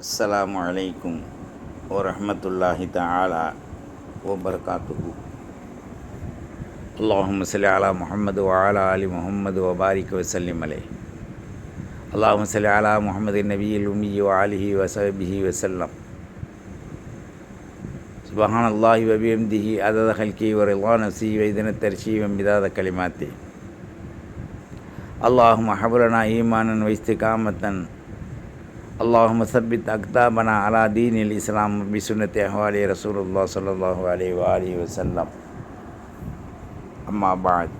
السلام عليكم ورحمة الله تعالى وبركاته. اللهم صل على محمد وعلى آل محمد وبارك وسلم عليه. اللهم صل على محمد النبي الأمي وعليه وصحبه وسلم. سبحان الله وبحمده عدد خلقه ورضا نفسه وإذن الترشي ومداد كلماته. اللهم حبرنا إيمانا واستقامة اللهم ثبت أقدامنا على دين الإسلام بسنة أحوال رسول الله صلى الله عليه وآله وسلم. أما بعد.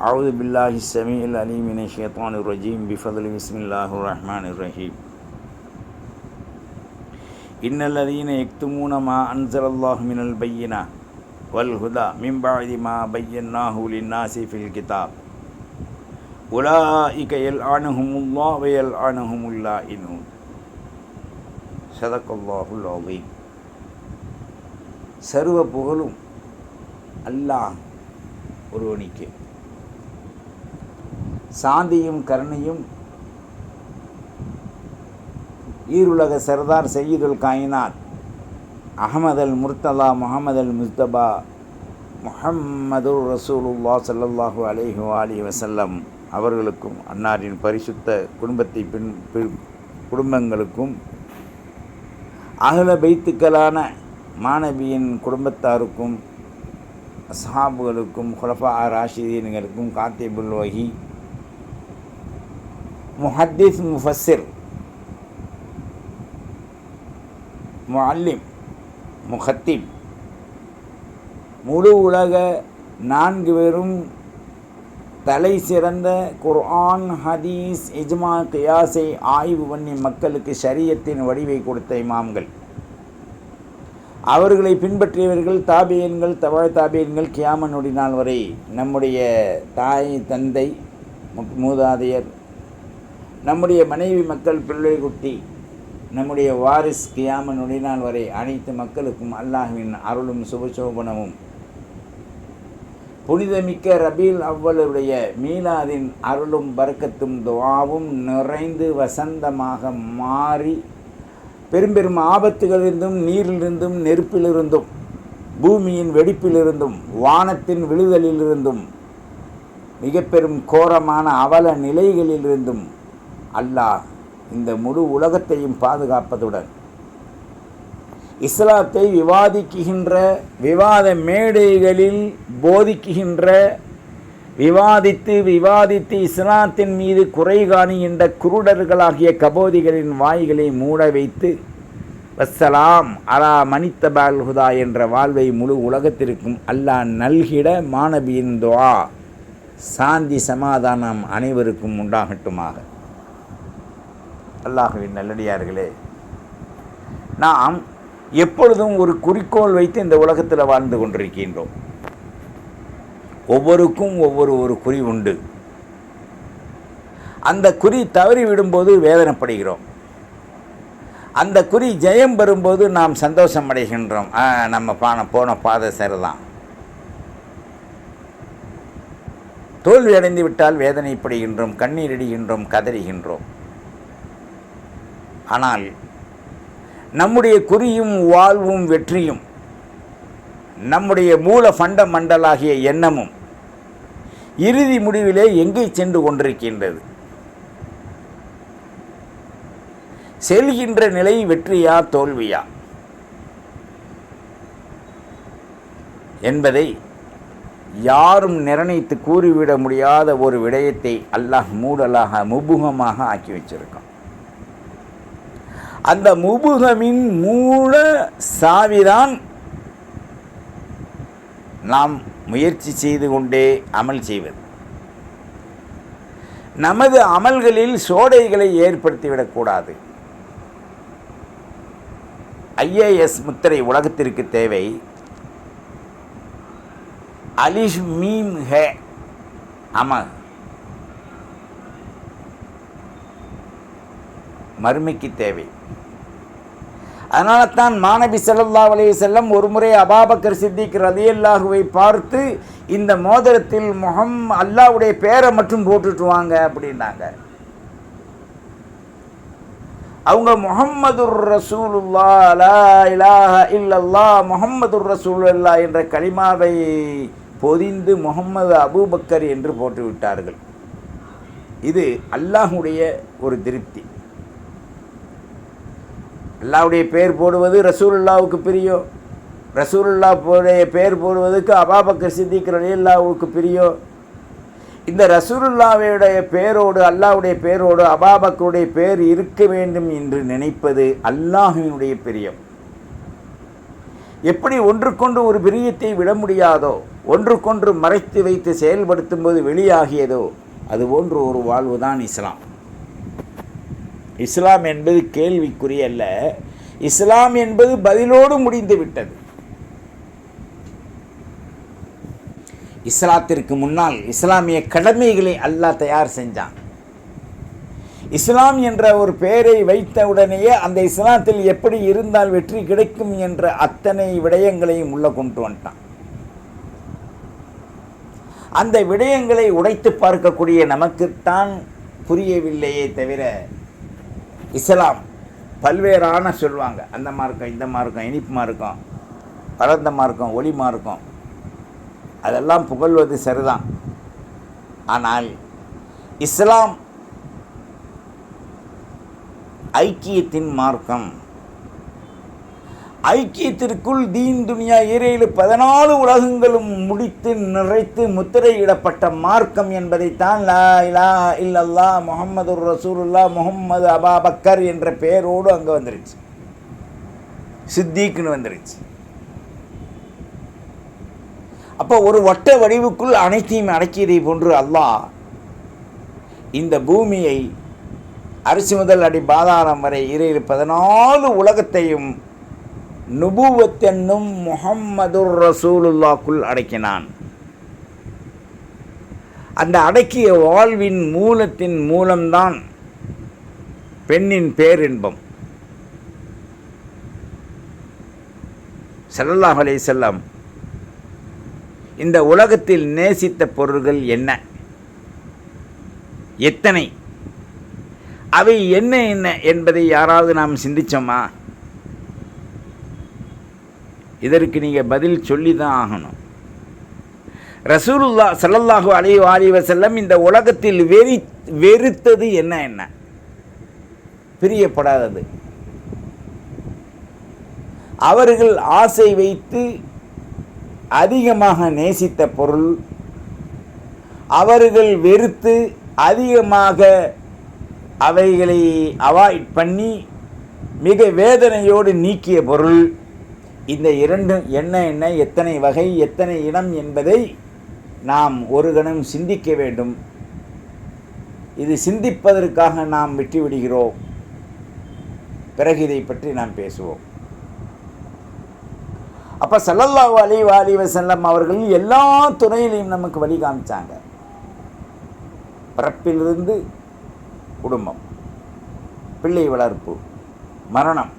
أعوذ بالله السميع العليم من الشيطان الرجيم. بفضل بسم الله الرحمن الرحيم. إن الذين يكتمون ما أنزل الله من البينات والهدى من بعد ما بيناه للناس في الكتاب உலா இகையல் ஆனஹுமுல்லா வயல் ஆனஹுமுல்லா இனும் சதக்கல்லாஹுல் அவையும் சர்வ புகழும் அல்லாஹ் ஒருவனிக்கு. சாந்தியும் கருணையும் ஈருலக சர்தார் சையீதுல் காயினார் அகமது அல் முர்த்தலா முகமது அல் முஸ்தபா முஹம்மது ரசூலுல்லா சல்லாஹூ அலேஹு அலி வசல்லம் அவர்களுக்கும் அன்னாரின் பரிசுத்த குடும்பத்தை பின் பி- குடும்பங்களுக்கும் அகல பைத்துக்களான மாணவியின் குடும்பத்தாருக்கும் அஸ்ஹாபுகளுக்கும் குலஃபா ராஷிதீன்களுக்கும் காத்திபுல் வகி முஹத்திஸ் முஃபஸிர் முஅல்லிம் முஹத்திப் முழு உலக நான்கு பேரும் தலை சிறந்த குர்ஆன் ஹதீஸ் இஜ்மா கியாஸை ஆய்வு பண்ணி மக்களுக்கு ஷரியத்தின் வடிவை கொடுத்த இமாம்கள். அவர்களை பின்பற்றியவர்கள் தாபியன்கள் தவழ தாபியன்கள் கியாமனுடைய நாள் வரை நம்முடைய தாய் தந்தை மூதாதையர் நம்முடைய மனைவி மக்கள் பிள்ளை குட்டி நம்முடைய வாரிஸ் கியாம நொடி நாள் வரை அனைத்து மக்களுக்கும் அல்லாஹ்வின் அருளும் சுபசோபனமும் புனிதமிக்க ரபீல் அவ்வளுடைய மீலாதின் அருளும் வரக்கத்தும் துவாவும் நிறைந்து வசந்தமாக மாறி பெரும் பெரும் ஆபத்துகளிலிருந்தும் நீரிலிருந்தும் நெருப்பிலிருந்தும் பூமியின் வெடிப்பிலிருந்தும் வானத்தின் விழுதலிலிருந்தும் மிக பெரும் கோரமான அவல நிலைகளிலிருந்தும் அல்லாஹ் இந்த முழு உலகத்தையும் பாதுகாப்பதுடன் இஸ்லாத்தை விவாதிக்குகின்ற விவாத மேடைகளில் போதிக்குகின்ற விவாதித்து விவாதித்து இஸ்லாத்தின் மீது குறை காணுகின்ற குருடர்களாகிய கபோதிகளின் வாய்களை மூட வைத்து வசலாம் அலா மனித்தபால் ஹுதா என்ற வாழ்வை முழு உலகத்திற்கும் அல்லாஹ் நல்கிட மாணவியின் துவா சாந்தி சமாதானம் அனைவருக்கும் உண்டாகட்டுமாக. அல்லாஹுவின் நல்லடியார்களே நாம் எப்பொழுதும் ஒரு குறிக்கோள் வைத்து இந்த உலகத்தில் வாழ்ந்து கொண்டிருக்கின்றோம். ஒவ்வொருக்கும் ஒவ்வொரு ஒரு குறி உண்டு. அந்த குறி தவறி விடும்போது வேதனைப்படுகிறோம். அந்த குறி ஜெயம் பெறும்போது நாம் சந்தோஷம் அடைகின்றோம் ஆ, நம்ம பான போன பாதை சரிதான். தோல்வி அடைந்து விட்டால் வேதனைப்படுகின்றோம் கண்ணீர் அடிகின்றோம் கதறுகின்றோம். ஆனால் நம்முடைய குறியும் வாழ்வும் வெற்றியும் நம்முடைய மூல ஃபண்டமண்டலாகிய எண்ணமும் இறுதி முடிவிலே எங்கே சென்று கொண்டிருக்கின்றது? செல்கின்ற நிலை வெற்றியா தோல்வியா? என்பதை யாரும் நிர்ணயித்து கூறிவிட முடியாத ஒரு விடயத்தை அல்லாஹ் மூடலாக முபுகமாக ஆக்கி வச்சிருக்கான். அந்த முபுகமின் மூல சாவிதான் நாம் முயற்சி செய்து கொண்டே அமல் செய்வது. நமது அமல்களில் சோடைகளை ஏற்படுத்திவிடக்கூடாது ஐஏஎஸ் முத்திரை உலகத்திற்கு தேவை. அலிஷ் மீம் ஹே அம. மறுமைக்கு தேவை. அதனால தான் மாணவி செல்லல்லா வலைய செல்லம் ஒரு முறை அபாபக்கர் சித்திக் ரதியல்லாஹுவை பார்த்து இந்த மோதிரத்தில் முகம் அல்லாஹ்வுடைய பேரை மட்டும் போட்டுட்டு வாங்க அப்படின்னாங்க. அவங்க முகம்மதுர் ரசூலுல்லா லா இலாஹ இல்லல்லா முகம்மதுர் ரசூலுல்லா என்ற கலிமாவை பொதிந்து முகம்மது அபூபக்கர் என்று போட்டு விட்டார்கள் இது அல்லாஹுடைய ஒரு திருப்தி. அல்லாவுடைய பேர் போடுவது ரசூலுல்லாவுக்கு பிரியம். ரசூலுல்லா போடைய பேர் போடுவதற்கு அபாபக்கர் சித்திக் ரலியல்லாவுக்கு பிரியம். இந்த ரசூலுல்லாவுடைய பேரோடு அல்லாஹ்வுடைய பேரோடு அபாபக்கருடைய பேர் இருக்க வேண்டும் என்று நினைப்பது அல்லாஹினுடைய பிரியம். எப்படி ஒன்றுக்கொன்று ஒரு பிரியத்தை விட முடியாதோ ஒன்றுக்கொன்று மறைத்து வைத்து செயல்படுத்தும் போது வெளியாகியதோ அதுபோன்று ஒரு வாழ்வுதான் இஸ்லாம். இஸ்லாம் என்பது கேள்விக்குரிய அல்ல. இஸ்லாம் என்பது பதிலோடு முடிந்து விட்டது. இஸ்லாத்திற்கு முன்னால் இஸ்லாமிய கடமைகளை அல்லாஹ் தயார் செஞ்சான். இஸ்லாம் என்ற ஒரு பெயரை வைத்த உடனேயே அந்த இஸ்லாத்தில் எப்படி இருந்தால் வெற்றி கிடைக்கும் என்ற அத்தனை விடயங்களையும் உள்ள கொண்டு வந்துட்டான். அந்த விடயங்களை உடைத்து பார்க்கக்கூடிய நமக்குத்தான் புரியவில்லையே தவிர இஸ்லாம் பல்வேறான சொல்லுவாங்க அந்த மார்க்கம் இந்த மார்க்கம் இனிப்பு மார்க்கம் பரந்த மார்க்கம் ஒளி மார்க்கம். அதெல்லாம் புகழ்வது சரிதான். ஆனால் இஸ்லாம் ஐக்கியத்தின் மார்க்கம் ஐக்கியத்திற்குள் தீன் துனியா ஈரேழு பதினாலு உலகங்களும் முடித்து நிறைத்து முத்திரையிடப்பட்ட மார்க்கம் என்பதைத்தான் லா இலா இல்லல்லா முகமது ரசூலுல்லா முகம்மது அபாபக்கர் என்ற பெயரோடு அங்கே வந்துருச்சு. சித்திக்குன்னு வந்துருச்சு. அப்போ ஒரு வட்ட வடிவுக்குள் அனைத்தையும் அடக்கியதை போன்று அல்லாஹ் இந்த பூமியை அரிசி முதல் அடி பாதாளம் வரை இரு பதினாலு உலகத்தையும் நுபுவத்தென்னும் முஹம்மதுர் ரசூலுல்லாக்குள் அடக்கினான். அந்த அடக்கிய வாழ்வின் மூலத்தின் மூலம்தான் பெண்ணின் பேரின்பம். ஸல்லல்லாஹு அலைஹி செல்லம் இந்த உலகத்தில் நேசித்த பொருள்கள் என்ன? எத்தனை? அவை என்ன என்ன என்பதை யாராவது நாம் சிந்திச்சோமா? இதற்கு நீங்கள் பதில் சொல்லி தான் ஆகணும். ரசூலுல்லா சல்லல்லாஹு அலி வாலி வசல்லம் இந்த உலகத்தில் வெறி வெறுத்தது என்ன என்ன? பிரியப்படாதது. அவர்கள் ஆசை வைத்து அதிகமாக நேசித்த பொருள் அவர்கள் வெறுத்து அதிகமாக அவைகளை அவாய்ட் பண்ணி மிக வேதனையோடு நீக்கிய பொருள் இந்த இரண்டும் என்ன என்ன எத்தனை வகை எத்தனை இனம் என்பதை நாம் ஒரு கணம் சிந்திக்க வேண்டும். இது சிந்திப்பதற்காக நாம் விட்டுவிடுகிறோம். பிறகு இதை பற்றி நாம் பேசுவோம். அப்போ சல்லல்லா அலி வாலி வசல்லம் அவர்கள் எல்லா துறையிலையும் நமக்கு வழி காமிச்சாங்க. பிறப்பிலிருந்து குடும்பம் பிள்ளை வளர்ப்பு மரணம்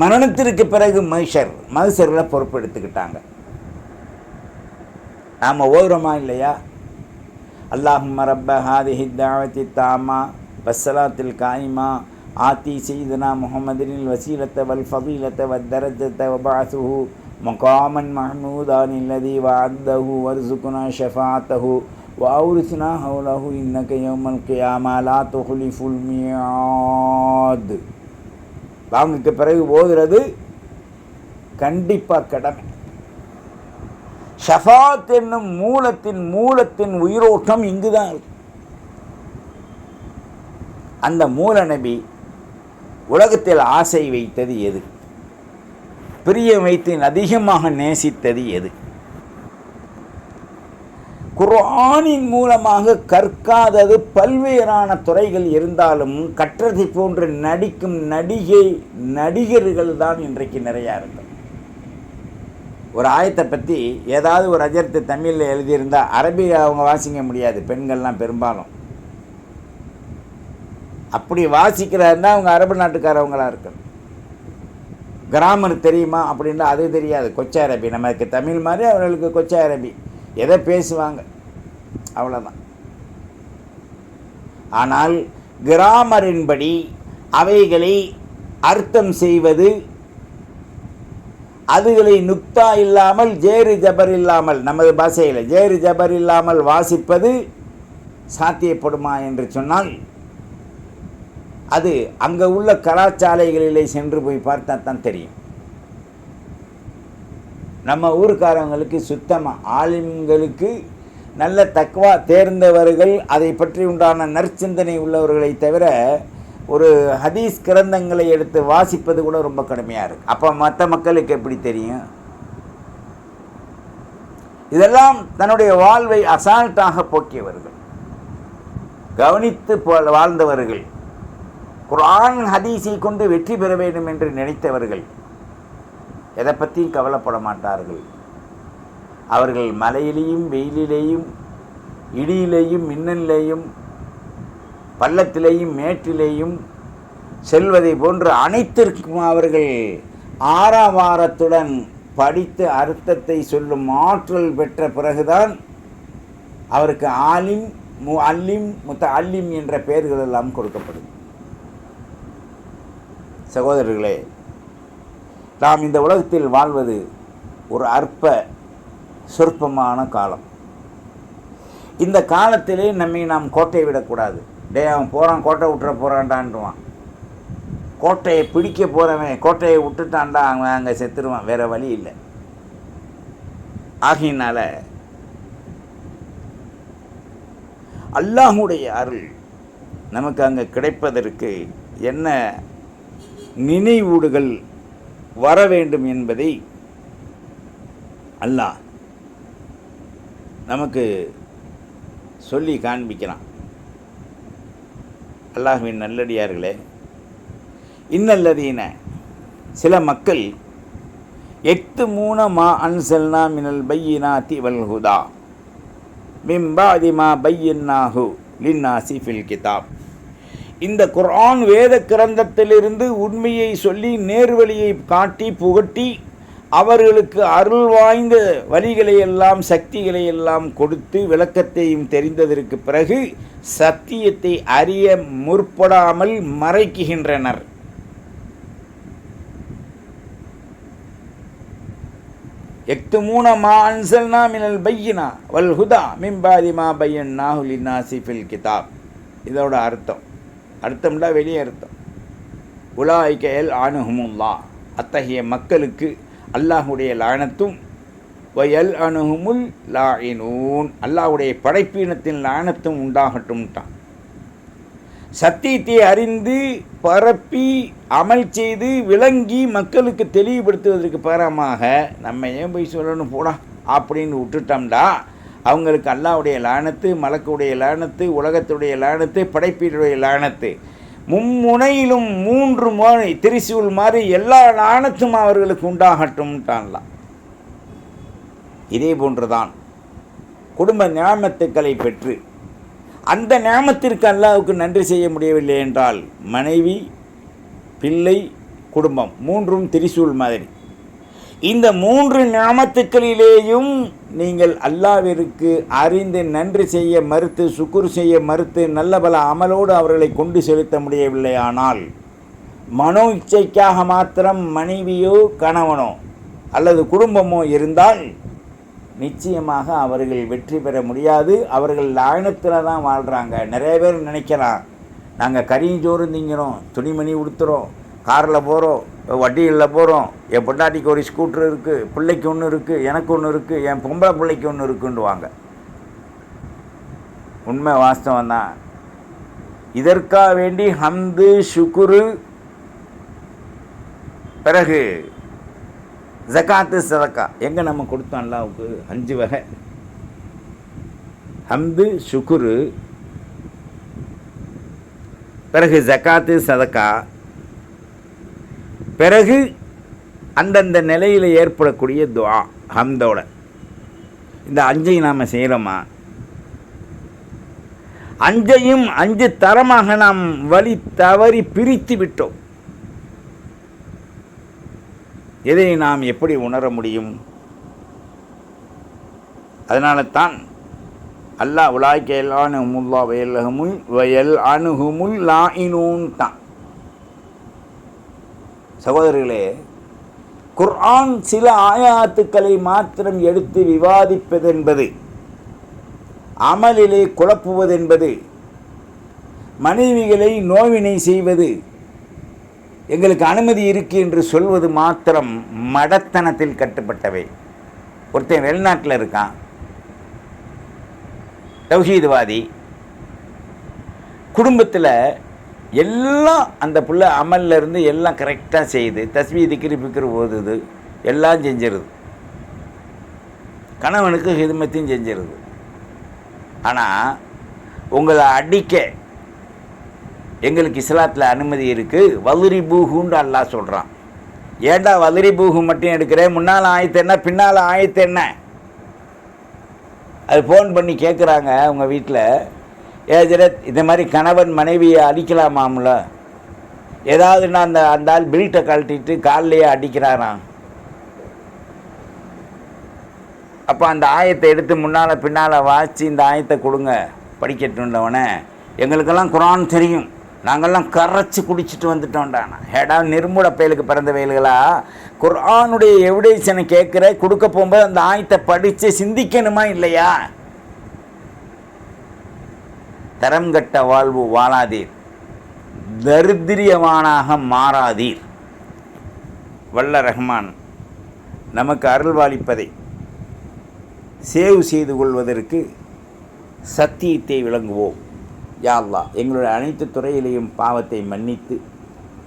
மரணத்திற்கு பிறகு மைஷர் மதுசரில் பொறுப்பெடுத்துக்கிட்டாங்க நாம் ஓதுறோமா இல்லையா அல்லாஹும் ரப்ப ஹாதிஹி தாவத்தி தாமா பஸ்ஸலாத்தில் காயிமா ஆத்தி செய்தனா முகமதினில் வசீலத்த வல் ஃபதீலத்த வத்தரஜத்த வபாசுஹு மகாமன் மஹமூதான் இல்லதி வஅத்தஹு வர்சுகுனா ஷஃபாத்தஹு وأورثنا حوله إنك يوم القيامة لا تخلف الميعاد வாங்குக்கு பிறகு ஓதுறது கண்டிப்பாக கடமை. ஷஃபாத் என்னும் மூலத்தின் மூலத்தின் உயிரோட்டம் இங்கு தான் இருக்கு. அந்த மூல நபி உலகத்தில் ஆசை வைத்தது எது? பிரியம் வைத்து அதிகமாக நேசித்தது எது? குரானின் மூலமாக கற்காதது பல்வேறான துறைகள் இருந்தாலும் கற்றதை போன்று நடிக்கும் நடிகை நடிகர்கள் தான் இன்றைக்கு நிறையா இருக்கும் ஒரு ஆயத்தை பற்றி ஏதாவது ஒரு அஜர்த்து தமிழில் எழுதியிருந்தால் அரபி அவங்க வாசிக்க முடியாது பெண்கள்லாம் பெரும்பாலும். அப்படி வாசிக்கிறாருன்னா அவங்க அரபு நாட்டுக்காரவங்களாக இருக்கணும். கிராமர் தெரியுமா அப்படின்னா அது தெரியாது கொச்சை அரபி. நமக்கு தமிழ் மாதிரி அவர்களுக்கு கொச்சை அரபி. எதை பேசுவாங்க? அவ்வளோதான் ஆனால் கிராமரின்படி அவைகளை அர்த்தம் செய்வது அதுகளை நுக்தா இல்லாமல் ஜேரு ஜபர் இல்லாமல் நமது பாஷையில் ஜேரு ஜபர் இல்லாமல் வாசிப்பது சாத்தியப்படுமா என்று சொன்னால் அது அங்கே உள்ள கலாச்சாலைகளிலே சென்று போய் பார்த்தா தான் தெரியும். நம்ம ஊருக்காரங்களுக்கு சுத்தமாக ஆளுங்களுக்கு நல்ல தக்குவா தேர்ந்தவர்கள் அதை பற்றி உண்டான நற்சிந்தனை உள்ளவர்களை தவிர ஒரு ஹதீஸ் கிரந்தங்களை எடுத்து வாசிப்பது கூட ரொம்ப கடுமையாக இருக்குது அப்போ மற்ற மக்களுக்கு எப்படி தெரியும்? இதெல்லாம் தன்னுடைய வாழ்வை அசால்ட்டாக போக்கியவர்கள். கவனித்து வாழ்ந்தவர்கள். குரான் ஹதீஸை கொண்டு வெற்றி பெற வேண்டும் என்று நினைத்தவர்கள். எதை பற்றியும் கவலைப்பட மாட்டார்கள் அவர்கள் மலையிலேயும் வெயிலிலேயும் இடியிலேயும் மின்னலிலேயும் பள்ளத்திலேயும் மேட்டிலேயும் செல்வதை போன்று அனைத்திற்கும் அவர்கள் ஆறாவாரத்துடன் படித்து அர்த்தத்தை சொல்லும் ஆற்றல் பெற்ற பிறகுதான் அவருக்கு ஆலிம் மு அல்லிம் முத்த அல்லிம் என்ற பெயர்கள் எல்லாம் கொடுக்கப்படும். சகோதரர்களே நாம் இந்த உலகத்தில் வாழ்வது ஒரு அற்ப சொற்பமான காலம். இந்த காலத்திலே நம்மை நாம் கோட்டை விடக்கூடாது. டே அவன் போகிறான் கோட்டை விட்டுற போகிறான்டான்டுவான் கோட்டையை பிடிக்க போகிறவன் கோட்டையை விட்டுட்டான்டா அவன் அங்கே செத்துருவான். வேறு வழி இல்லை. ஆகையினால அல்லாஹுடைய அருள் நமக்கு அங்கே கிடைப்பதற்கு என்ன நினைவூடுகள் வர வேண்டும் என்பதை அல்லாஹ் நமக்கு சொல்லி காண்பிக்கிறான். அல்லாஹுவின் நல்லடியார்களே இன்னல்லதீன சில மக்கள் எட்டு மூண மா அன்சல்னா மினல் பையினா தி ஹுதா மிம்பாதிமா மா பையன்னாஹு லின்னாசி ஃபில் கிதாப். இந்த குர்ஆன் வேத கிரந்தத்திலிருந்து உண்மையை சொல்லி நேர்வழியை காட்டி புகட்டி அவர்களுக்கு அருள் வாய்ந்த வழிகளை எல்லாம் சக்திகளை எல்லாம் கொடுத்து விளக்கத்தையும் தெரிந்ததற்கு பிறகு சத்தியத்தை அறிய முற்படாமல் மறைக்குகின்றனர். எக்துமூன மா அன்சல்னா மினல் பையினா வல் ஹுதா மிம்பாதி மா பையன் நாகுலி நாசிஃபில் கிதாப். இதோட அர்த்தம். அர்த்தம்டா வெளியே அர்த்தம். உலாய்க்க எல் அத்தகைய மக்களுக்கு அல்லாஹுடைய லானத்தும் வயல் அணுகுமுல் லாயினூன். அல்லாஹுடைய படைப்பீனத்தின் லானத்தும் உண்டாகட்டும்ட்டான். சத்தியத்தை அறிந்து பரப்பி அமல் செய்து விளங்கி மக்களுக்கு தெளிவுபடுத்துவதற்கு பகரமாக நம்ம ஏன் போய் சொல்லணும்? போடா. அப்படின்னு விட்டுட்டோம்டா. அவங்களுக்கு அல்லாவுடைய லானத்து மலக்குடைய லானத்து உலகத்துடைய லானத்து படைப்பீடுடைய லானத்து. மும்முனையிலும் மூன்று முனை திரிசூல் மாதிரி எல்லா லானத்தும் அவர்களுக்கு உண்டாகட்டும்ட்டான்லாம். இதே போன்றுதான் குடும்ப ஞாபகத்துக்களை பெற்று அந்த ஞாபகத்திற்கு அல்லாவுக்கு நன்றி செய்ய முடியவில்லை என்றால் மனைவி பிள்ளை குடும்பம் மூன்றும் திரிசூல் மாதிரி. இந்த மூன்று ஞாபகத்துக்களிலேயும் நீங்கள் அல்லாவிற்கு அறிந்து நன்றி செய்ய மறுத்து சுக்குர் செய்ய மறுத்து நல்ல பல அமலோடு அவர்களை கொண்டு செலுத்த முடியவில்லை ஆனால் மனோ இச்சைக்காக மாத்திரம் மனைவியோ கணவனோ அல்லது குடும்பமோ இருந்தால் நிச்சயமாக அவர்கள் வெற்றி பெற முடியாது. அவர்கள் லாயனத்தில் தான் வாழ்கிறாங்க நிறைய பேர் நினைக்கிறான் நாங்கள் கறியும் சோறு திங்கிறோம் துணிமணி உடுத்துகிறோம் காரில் போகிறோம் வட்டியில் போகிறோம் என் பொண்டாட்டிக்கு ஒரு ஸ்கூட்ரு இருக்குது பிள்ளைக்கு ஒன்று இருக்குது எனக்கு ஒன்று இருக்குது என் பொம்பளை பிள்ளைக்கு ஒன்று இருக்குன்னுவாங்க. உண்மை வாஸ்தவம் தான். இதற்காக வேண்டி ஹம்து சுக்குரு பிறகு ஜகாத்து சதக்கா. எங்கே நம்ம கொடுத்தோம் அல்லாவுக்கு? அஞ்சு வகை. ஹம்து சுக்குரு பிறகு ஜகாத்து சதக்கா. பிறகு அந்தந்த நிலையில் ஏற்படக்கூடிய துவா ஹம்தோட. இந்த அஞ்சையும் நாம் செய்கிறோமா அஞ்சையும் அஞ்சு தரமாக நாம் வழி தவறி பிரித்து விட்டோம். இதை நாம் எப்படி உணர முடியும்? அதனால தான் அல்லாஹ் உலாய்க்க வயல் அகமுல் வயல் அணுகுமுல் லாயினூன் தான் சகோதரர்களே குர்ஆன் சில ஆயாத்துக்களை மாத்திரம் எடுத்து விவாதிப்பதென்பது அமலிலே குழப்புவதென்பது மனைவிகளை நோவினை செய்வது எங்களுக்கு அனுமதி இருக்கு என்று சொல்வது மாத்திரம் மடத்தனத்தில் கட்டுப்பட்டவை. ஒருத்தன் வெளிநாட்டில் இருக்கான். தௌஹீத்வாதி. குடும்பத்தில் எல்லாம் அந்த பிள்ளை அமல்லேருந்து எல்லாம் கரெக்டாக செய்யுது தஸ்மி திக்கிரி பிக்கிரி ஓதுது. எல்லாம் செஞ்சிருது. கணவனுக்கு ஹிதமத்தையும் செஞ்சிருது. ஆனால் உங்களை அடிக்க எங்களுக்கு இஸ்லாத்தில் அனுமதி இருக்குது வலுரி பூகுன்னு அல்லாஹ் சொல்கிறான் ஏன்டா வலுரி பூகு மட்டும் எடுக்கிறேன் முன்னால் ஆயத்து என்ன? பின்னால் ஆயத்து என்ன? அது ஃபோன் பண்ணி கேட்குறாங்க உங்கள் வீட்டில் ஏஜரத் இந்த மாதிரி கணவன் மனைவியை அடிக்கலாமாம்ல? ஏதாவது நான் அந்த அந்த ஆள் பில்ட்டை கழட்டிட்டு கால்லையே அடிக்கிறாராம் அப்போ அந்த ஆயத்தை எடுத்து முன்னால் பின்னால் வாசி இந்த ஆயத்தை கொடுங்க. படிக்கட்டுள்ளவனே எங்களுக்கெல்லாம் குரான் தெரியும். நாங்கள்லாம் கரைச்சி குடிச்சிட்டு வந்துட்டோம்டாண்ணா ஹேடா நிர்மூல பயலுக்கு பிறந்த வயல்களா குரானுடைய எவிடேஷனை கேட்குற கொடுக்க போகும்போது அந்த ஆயத்தை படித்து சிந்திக்கணுமா இல்லையா? தரம் கட்ட வாழ்வு வாழாதீர். தரித்திரியமானாக மாறாதீர். வல்ல ரஹ்மான் நமக்கு அருள்வாளிப்பதை சேவ் செய்து கொள்வதற்கு சத்தியத்தை விளங்குவோம். யாழ்லா எங்களுடைய அனைத்து துறையிலையும் பாவத்தை மன்னித்து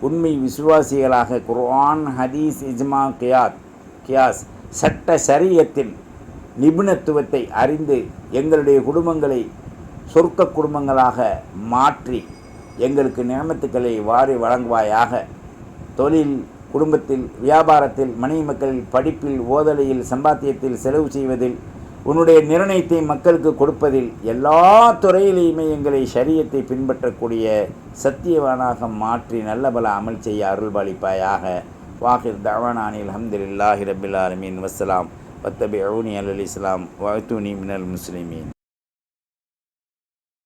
உண்மை விசுவாசிகளாக குர்ஆன் ஹதீஸ் இஜ்மா கியாத் கியாஸ் சட்ட சரியத்தில் நிபுணத்துவத்தை அறிந்து எங்களுடைய குடும்பங்களை சொர்க்க குடும்பங்களாக மாற்றி எங்களுக்கு நியமத்துக்களை வாரி வழங்குவாயாக. தொழில் குடும்பத்தில் வியாபாரத்தில் மனைவி மக்களில் படிப்பில் ஓதலையில் சம்பாத்தியத்தில் செலவு செய்வதில் உன்னுடைய நிர்ணயத்தை மக்களுக்கு கொடுப்பதில் எல்லா துறையிலையுமே எங்களை சரியத்தை பின்பற்றக்கூடிய சத்தியவானாக மாற்றி நல்ல பல அமல் செய்ய அருள்பாலிப்பாயாக வாஹிர் தவானானில் அலமதுல்லாஹி ரபில் ஆலமீன். வசலாம் வத்தபி அவுனி அல் இஸ்லாம். வாழ்த்துனி மினல் முஸ்லிமீன்.